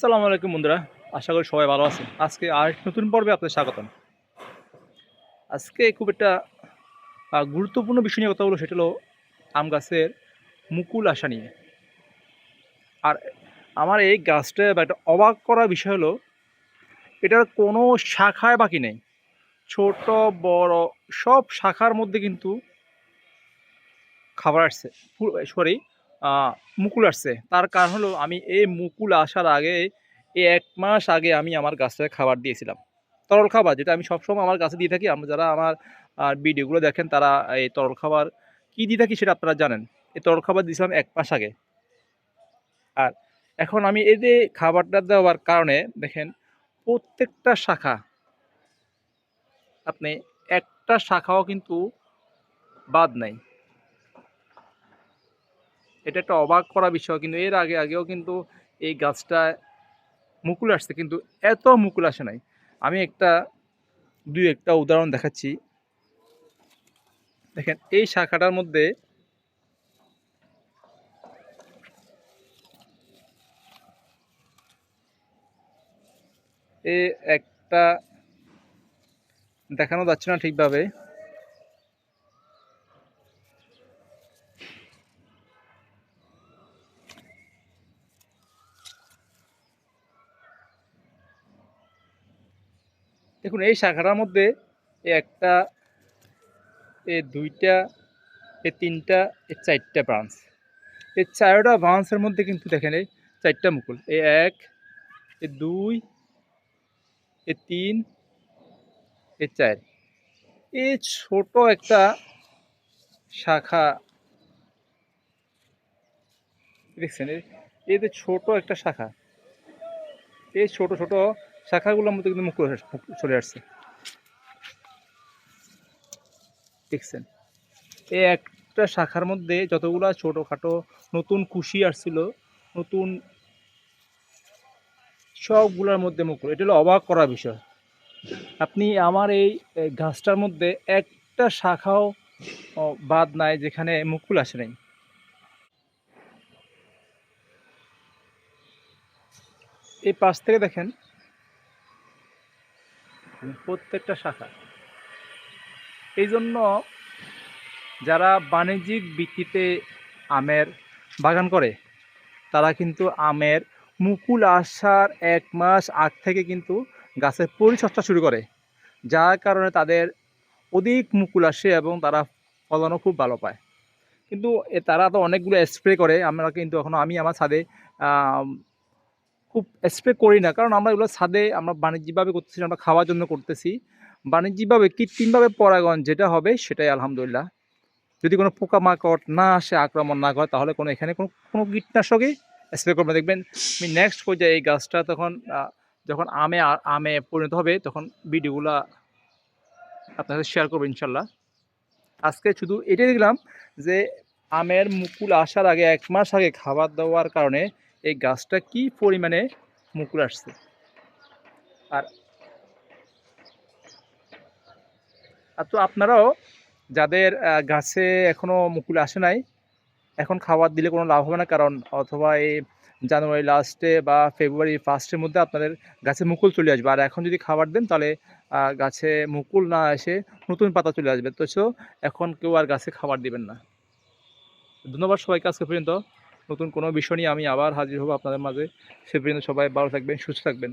আসসালামু আলাইকুম বন্ধুরা, আশা করি সবাই ভালো আছেন। আজকে আর নতুন পর্বে আপনাদের স্বাগতম। আজকে খুব একটা গুরুত্বপূর্ণ বিষয় নিয়ে কথা বলব, সেটা হলো আম গাছের মুকুল আসা নিয়ে। আর আমার এই গাছটা বা একটা অবাক করা বিষয় হলো, এটার কোনো শাখায় বাকি নেই। ছোট, বড়, সব শাখার মধ্যে কিন্তু খাবার আসছে। সরি মুকুল আসছে। তার কারণ হলো আমি এই মুকুল আসার আগে, এই এক মাস আগে আমি আমার গাছটাকে খাবার দিয়েছিলাম। তরল খাবার যেটা আমি সবসময় আমার গাছে দিয়ে থাকি। আমরা যারা আমার ভিডিওগুলো দেখেন তারা এই তরল খাবার কী দিয়ে থাকি সেটা আপনারা জানেন। এই তরল খাবার দিয়েছিলাম এক মাস আগে। আর এখন আমি এই যে খাবারটা দেওয়ার কারণে দেখেন প্রত্যেকটা শাখা, আপনি একটা শাখাও কিন্তু বাদ নাই। এটা একটা অবাক করা বিষয়, কিন্তু এর আগে আগেও কিন্তু এই গাছটা মুকুল আসছে, কিন্তু এত মুকুল আসে নাই। আমি একটা, দুই একটা উদাহরণ দেখাচ্ছি। দেখেন, এই শাখাটার মধ্যে এ একটা দেখানো যাচ্ছে না ঠিকভাবে। দেখুন, এই শাখাটার মধ্যে একটা, এ দুইটা, এ তিনটা, এ চারটা ব্রাঞ্চ। এই চারটা ব্রাঞ্চের মধ্যে কিন্তু দেখেন, এই চারটা মুকুল। এ এক, এ দুই, এ তিন, এ চার। এই ছোট একটা শাখা, দেখছেন? এই যে ছোট একটা শাখা। এই ছোট ছোট শাখাগুলোর মধ্যে কিন্তু মুকুল চলে আসছে। দেখছেন? এই একটা শাখার মধ্যে যতগুলা ছোটোখাটো নতুন কুশি আসছিল, নতুন সবগুলোর মধ্যে মুকুল এটা হলো অবাক করা বিষয়। আপনি আমার এই এই গাছটার মধ্যে একটা শাখাও বাদ নাই যেখানে মুকুল আসে নাই। এই পাশ থেকে দেখেন প্রত্যেকটা শাখা। এই জন্য যারা বাণিজ্যিক ভিত্তিতে আমের বাগান করে, তারা কিন্তু আমের মুকুল আসার এক মাস আগ থেকে কিন্তু গাছের পরিচর্যা শুরু করে, যার কারণে তাদের অধিক মুকুল আসে এবং তারা ফলনও খুব ভালো পায়। কিন্তু তারা তো অনেকগুলো স্প্রে করে, আমরা কিন্তু এখনও আমি আমার ছাদে খুব স্প্রে করি না। কারণ আমরা এগুলো ছাদে আমরা বাণিজ্যিকভাবে করতেছি, আমরা খাওয়ার জন্য করতেছি। বাণিজ্যিকভাবে কৃত্রিমভাবে পরাগণ যেটা হবে সেটাই আলহামদুলিল্লাহ। যদি কোনো পোকামাকড় না আসে, আক্রমণ না করে, তাহলে কোনো এখানে কোনো কোনো কীটনাশকই স্প্রে করবে দেখবেন আমি নেক্সট পর্যায়ে এই গাছটা তখন যখন আমে আমে পরিণত হবে, তখন ভিডিওগুলো আপনার সাথে শেয়ার করব ইনশাল্লাহ। আজকে শুধু এটাই দেখলাম যে, আমের মুকুল আসার আগে এক মাস আগে খাবার দেওয়ার কারণে এই গাছটা কি পরিমাণে মুকুল আসছে? আর তো আপনারাও যাদের গাছে এখনও মুকুল আসে নাই, এখন খাবার দিলে কোনো লাভ হবে না, কারণ অথবা এই জানুয়ারি লাস্টে বা ফেব্রুয়ারি ফার্স্টের মধ্যে আপনাদের গাছে মুকুল চলে আসবে। আর এখন যদি খাবার দেন, তাহলে গাছে মুকুল না এসে নতুন পাতা চলে আসবে। তো এখন কেউ আর গাছে খাবার দিবেন না। ধন্যবাদ সবাইকে আজকে পর্যন্ত। নতুন কোনো বিষয় নিয়ে আমি আবার হাজির হব আপনাদের মাঝে। সে পর্যন্ত সবাই ভালো থাকবেন, সুস্থ থাকবেন।